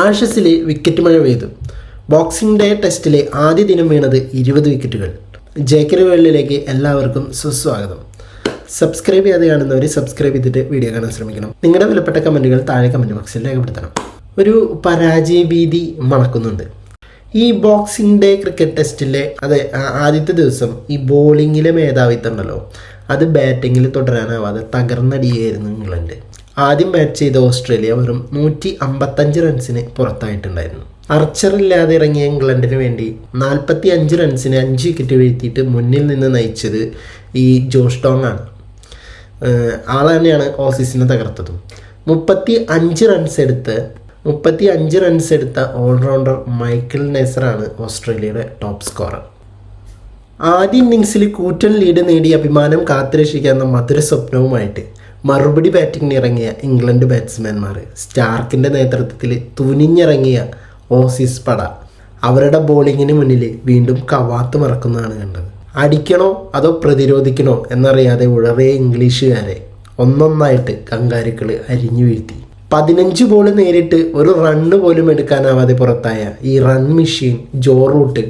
ആഷസിൽ wicket മഴ പെയ്തു. Boxing day ടെസ്റ്റിലെ ആദ്യ ദിനം വീണത് ഇരുപത് വിക്കറ്റുകൾ ജേക്കറി വേൾഡിലേക്ക് എല്ലാവർക്കും സുസ്വാഗതം. സബ്സ്ക്രൈബ് ചെയ്യാതെ കാണുന്നവർ സബ്സ്ക്രൈബ് ചെയ്തിട്ട് വീഡിയോ കാണാൻ ശ്രമിക്കണം. നിങ്ങളുടെ വിലപ്പെട്ട കമന്റുകൾ താഴെ കമന്റ് ബോക്സിൽ രേഖപ്പെടുത്തണം. ഒരു പരാജയ ഭീതി മണക്കുന്നുണ്ട്. ഈ ബോക്സിംഗ് ഡേ ക്രിക്കറ്റ് ടെസ്റ്റിലെ അതെ ആദ്യത്തെ ദിവസം ഈ ബോളിങ്ങിലെ മേധാവിത്വം ഉണ്ടല്ലോ. അത് ബാറ്റിങ്ങിൽ തുടരാനാവാതെ തകർന്നടിയായിരുന്നു ഇംഗ്ലണ്ട്. ആദ്യം ബാറ്റ് ചെയ്ത ഓസ്ട്രേലിയ വെറും നൂറ്റി അമ്പത്തഞ്ച് റൺസിന് പുറത്തായിട്ടുണ്ടായിരുന്നു അർച്ചറില്ലാതെ ഇറങ്ങിയ ഇംഗ്ലണ്ടിന് വേണ്ടി നാൽപ്പത്തി അഞ്ച് റൺസിന് അഞ്ച് വിക്കറ്റ് വീഴ്ത്തിയിട്ട് മുന്നിൽ നിന്ന് നയിച്ചത് ഈ ജോഷ് ടോങ് ആണ്. ആൾ തന്നെയാണ് ഓസീസിനെ തകർത്തതും. മുപ്പത്തി അഞ്ച് റൺസ് എടുത്ത് മുപ്പത്തി അഞ്ച് റൺസ് എടുത്ത ഓൾറൗണ്ടർ മൈക്കിൾ നെസറാണ് ഓസ്ട്രേലിയയുടെ ടോപ്പ് സ്കോറർ ആദ്യ ഇന്നിങ്സിൽ കൂറ്റൻ ലീഡ് നേടി അഭിമാനം കാത്തുരക്ഷിക്കാവുന്ന മധുര സ്വപ്നവുമായിട്ട് മറുപടി ബാറ്റിങ്ങിന് ഇറങ്ങിയ ഇംഗ്ലണ്ട് ബാറ്റ്സ്മാൻമാർ സ്റ്റാർക്കിന്റെ നേതൃത്വത്തിൽ തുനിഞ്ഞിറങ്ങിയ ഓസീസ് പട അവരുടെ ബോളിങ്ങിന് മുന്നിൽ വീണ്ടും കവാത്ത് മറക്കുന്നതാണ് കണ്ടത്. അടിക്കണോ അതോ പ്രതിരോധിക്കണോ എന്നറിയാതെ ഉഴറിയ ഇംഗ്ലീഷുകാരെ ഒന്നൊന്നായിട്ട് കങ്കാരുക്കൾ അരിഞ്ഞു വീഴ്ത്തി. പതിനഞ്ച് ബോൾ നേരിട്ട് ഒരു റണ്ണ് പോലും എടുക്കാനാവാതെ പുറത്തായ ഈ run machine Joe Root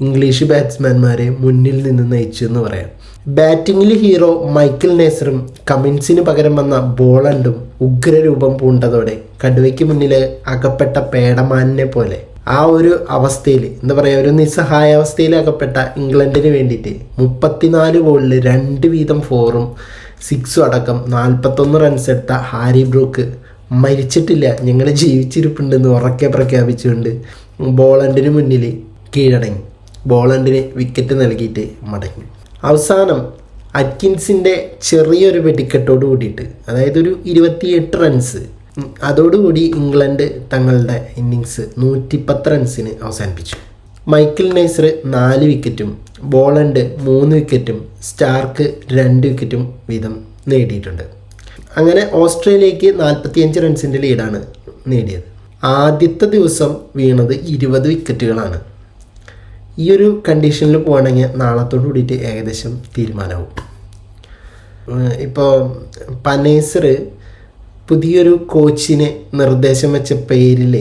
English ബാറ്റ്സ്മാൻമാരെ മുന്നിൽ നിന്ന് നയിച്ചു എന്ന് പറയാം. ബാറ്റിങ്ങിൽ ഹീറോ മൈക്കിൾ നേസറും കമിൻസിന് പകരം വന്ന ബോളണ്ടും ഉഗ്രരൂപം പൂണ്ടതോടെ കടുവയ്ക്ക് മുന്നിൽ അകപ്പെട്ട പേടമാനിനെ പോലെ ആ ഒരു അവസ്ഥയിൽ എന്താ പറയുക ഒരു നിസ്സഹായ നിസ്സഹായാവസ്ഥയിൽ അകപ്പെട്ട ഇംഗ്ലണ്ടിന് വേണ്ടിയിട്ട് മുപ്പത്തിനാല് ഗോളിൽ രണ്ട് വീതം ഫോറും സിക്സും അടക്കം നാൽപ്പത്തൊന്ന് റൺസ് എടുത്ത ഹാരി ബ്രൂക്ക് മരിച്ചിട്ടില്ല. ഞങ്ങൾ ജീവിച്ചിരിപ്പുണ്ടെന്ന് ഉറക്കെ പ്രഖ്യാപിച്ചുകൊണ്ട് ബോളണ്ടിന് മുന്നിൽ കീഴടങ്ങി. ബോളണ്ടിന് വിക്കറ്റ് നൽകിയിട്ട് മടങ്ങി. അവസാനം അറ്റ്കിൻസിന്റെ ചെറിയൊരു വെടിക്കെട്ടോട് കൂടിയിട്ട് അതായത് ഒരു ഇരുപത്തിയെട്ട് റൺസ് അതോടുകൂടി ഇംഗ്ലണ്ട് തങ്ങളുടെ ഇന്നിങ്സ് നൂറ്റിപ്പത്ത് റൺസിന് അവസാനിപ്പിച്ചു. മൈക്കിൾ നൈസർ നാല് വിക്കറ്റും ബോളണ്ട് മൂന്ന് വിക്കറ്റും സ്റ്റാർക്ക് രണ്ട് വിക്കറ്റും വീതം നേടിയിട്ടുണ്ട്. അങ്ങനെ ഓസ്ട്രേലിയക്ക് നാൽപ്പത്തിയഞ്ച് റൺസിന്റെ ലീഡാണ് നേടിയത്. ആദ്യത്തെ ദിവസം വീണത് ഇരുപത് വിക്കറ്റുകളാണ് ഈ ഒരു കണ്ടീഷനിൽ പോകണമെങ്കിൽ നാളത്തോട് കൂടിയിട്ട് ഏകദേശം തീരുമാനമാവും ഇപ്പോൾ പനേസർ പുതിയൊരു കോച്ചിനെ നിർദ്ദേശം വെച്ച പേരിൽ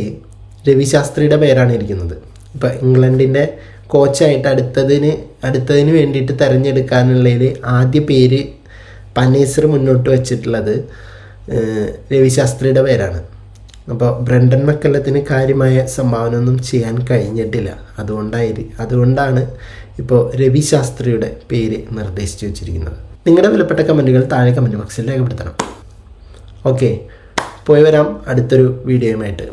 രവിശാസ്ത്രിയുടെ പേരാണ് ഇരിക്കുന്നത്. ഇപ്പോൾ ഇംഗ്ലണ്ടിന്റെ കോച്ചായിട്ട് അടുത്തതിന് അടുത്തതിന് വേണ്ടിയിട്ട് തിരഞ്ഞെടുക്കാനുള്ളതിൽ ആദ്യ പേര് പനേസർ മുന്നോട്ട് വെച്ചിട്ടുള്ളത് രവിശാസ്ത്രിയുടെ പേരാണ്. അപ്പോൾ ബ്രണ്ടൻ മക്കല്ലത്തിന് കാര്യമായ സംഭാവന ഒന്നും ചെയ്യാൻ കഴിഞ്ഞിട്ടില്ല. അതുകൊണ്ടായി അതുകൊണ്ടാണ് ഇപ്പോൾ രവി ശാസ്ത്രിയുടെ പേര് നിർദ്ദേശിച്ചു വെച്ചിരിക്കുന്നത്. നിങ്ങളുടെ വിലപ്പെട്ട കമന്റുകൾ താഴെ കമന്റ് ബോക്സിൽ രേഖപ്പെടുത്തണം. ഓക്കെ പോയി വരാം അടുത്തൊരു വീഡിയോയുമായിട്ട്.